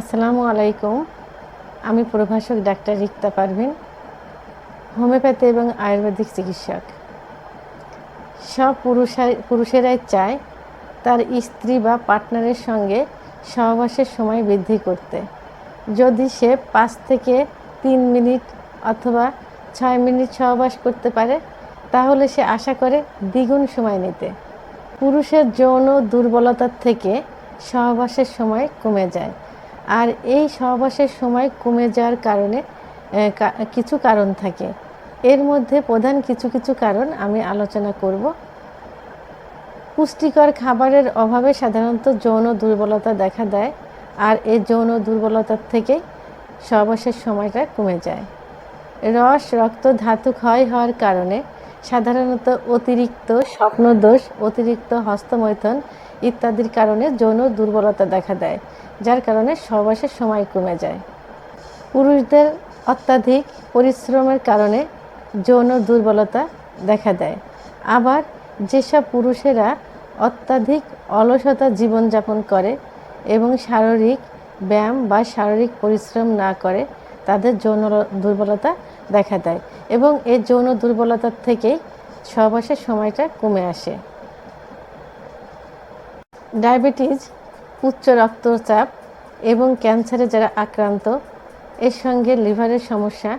আসসালামু আলাইকুম। আমি প্রভাষক ডাক্তার রিক্তা পারভিন, হোমিওপ্যাথি এবং আয়ুর্বেদিক চিকিৎসক। সব পুরুষাই, পুরুষেরাই চায় তার স্ত্রী বা পার্টনারের সঙ্গে সহবাসের সময় বৃদ্ধি করতে। যদি সে পাঁচ থেকে তিন মিনিট অথবা ছয় মিনিট সহবাস করতে পারে, তাহলে সে আশা করে দ্বিগুণ সময় নিতে। পুরুষের যৌন দুর্বলতার থেকে সহবাসের সময় কমে যায়। আর এই সহবাসের সময় কমে যাওয়ার কারণে কিছু কারণ থাকে। এর মধ্যে প্রধান কিছু কিছু কারণ আমি আলোচনা করব। পুষ্টিকর খাবারের অভাবে সাধারণত যৌন দুর্বলতা দেখা দেয় আর এই যৌন দুর্বলতার থেকেই সহবাসের সময়টা কমে যায়। রস রক্ত ধাতু ক্ষয় হওয়ার কারণে সাধারণত অতিরিক্ত স্বপ্নদোষ, অতিরিক্ত হস্তমৈথন ইত্যাদির কারণে যৌন দুর্বলতা দেখা দেয়, যার কারণে সহবাসের সময় কমে যায়। পুরুষদের অত্যাধিক পরিশ্রমের কারণে যৌন দুর্বলতা দেখা দেয়। আবার যেসব পুরুষেরা অত্যাধিক অলসতা জীবনযাপন করে এবং শারীরিক ব্যায়াম বা শারীরিক পরিশ্রম না করে, তাদের যৌন দুর্বলতা দেখা দেয় এবং এই যৌন দুর্বলতার থেকেই সহবাসের সময়টা কমে আসে। ডায়াবেটিস, উচ্চ রক্তচাপ এবং ক্যান্সারে যারা আক্রান্ত, এর সঙ্গে লিভারের সমস্যা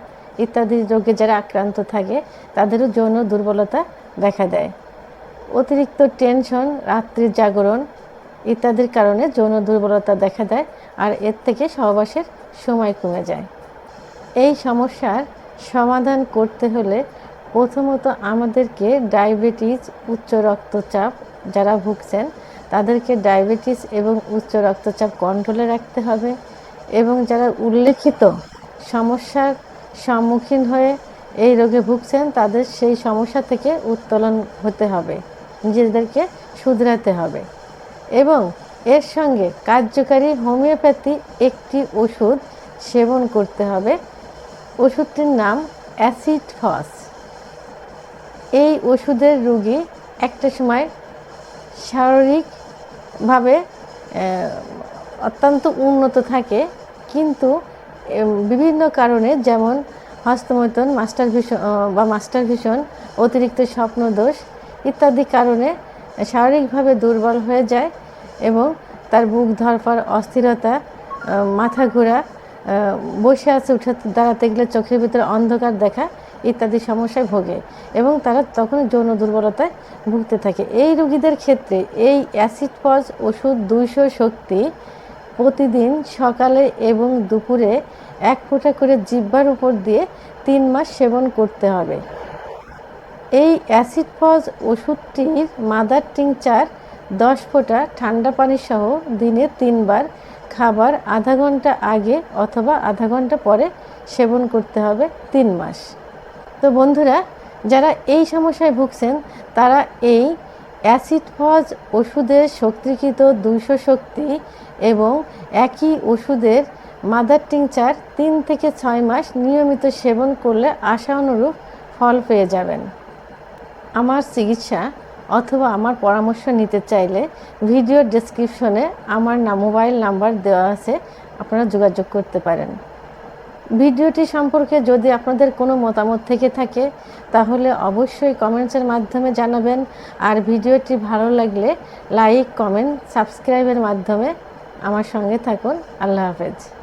ইত্যাদি রোগে যারা আক্রান্ত থাকে, তাদেরও যৌন দুর্বলতা দেখা দেয়। অতিরিক্ত টেনশন, রাত্রির জাগরণ ইত্যাদির কারণে যৌন দুর্বলতা দেখা দেয় আর এর থেকে সহবাসের সময় কমে যায়। এই সমস্যার সমাধান করতে হলে প্রথমত আমাদেরকে ডায়াবেটিস, উচ্চ রক্তচাপ যারা ভুগছেন তাদেরকে ডায়াবেটিস এবং উচ্চ রক্তচাপ কন্ট্রোলে রাখতে হবে এবং যারা উল্লেখিত সমস্যার সম্মুখীন হয়ে এই রোগে ভুগছেন, তাদের সেই সমস্যা থেকে উত্তোলন হতে হবে। নিজেদেরকে শুধরাতে হবে। এবং এর সঙ্গে কার্যকারী হোমিওপ্যাথি একটি ওষুধ সেবন করতে হবে। ওষুধটির নাম অ্যাসিড ফস। এই ওষুধের রুগী একটা সময় শারীরিকভাবে অত্যন্ত উন্নত থাকে। কিন্তু বিভিন্ন কারণে যেমন হস্তমৈথন, মাস্টার ভীষণ বা মাস্টার ভীষণ, অতিরিক্ত স্বপ্নদোষ ইত্যাদি কারণে শারীরিকভাবে দুর্বল হয়ে যায় এবং তার বুক ধরপার অস্থিরতা মাথা ঘোরা বসে আছে উঠে দাঁড়াতে গেলে চোখের ভিতরে অন্ধকার দেখা ইত্যাদি সমস্যায় ভোগে এবং তারা তখন যৌন দুর্বলতায় ভুগতে থাকে। এই রোগীদের ক্ষেত্রে এই অ্যাসিড পজ ওষুধ দুইশো শক্তি প্রতিদিন সকালে এবং দুপুরে এক ফোঁটা করে জিহ্বার উপর দিয়ে তিন মাস সেবন করতে হবে। এই অ্যাসিড ফজ ওষুধটির মাদার টিংচার দশ ফোঁটা ঠান্ডা পানি সহ দিনে তিনবার, খাবার আধা ঘণ্টা আগে অথবা আধা ঘণ্টা পরে সেবন করতে হবে তিন মাস। তো বন্ধুরা, যারা এই সমস্যায় ভুগছেন, তারা এই অ্যাসিড ফজ ওষুধের শক্তিকৃত দুইশো শক্তি এবং একই ওষুধের মাদার টিংচার তিন থেকে ছয় মাস নিয়মিত সেবন করলে আশা অনুরূপ ফল পেয়ে যাবেন। আমার চিকিৎসা অথবা আমার পরামর্শ নিতে চাইলে ভিডিও ডেসক্রিপশনে আমার না মোবাইল নাম্বার দেওয়া আছে, আপনারা যোগাযোগ করতে পারেন। ভিডিওটি সম্পর্কে যদি আপনাদের কোনো মতামত থেকে থাকে, তাহলে অবশ্যই কমেন্টসের মাধ্যমে জানাবেন। আর ভিডিওটি ভালো লাগলে লাইক, কমেন্ট, সাবস্ক্রাইবের মাধ্যমে আমার সঙ্গে থাকুন। আল্লাহ হাফেজ।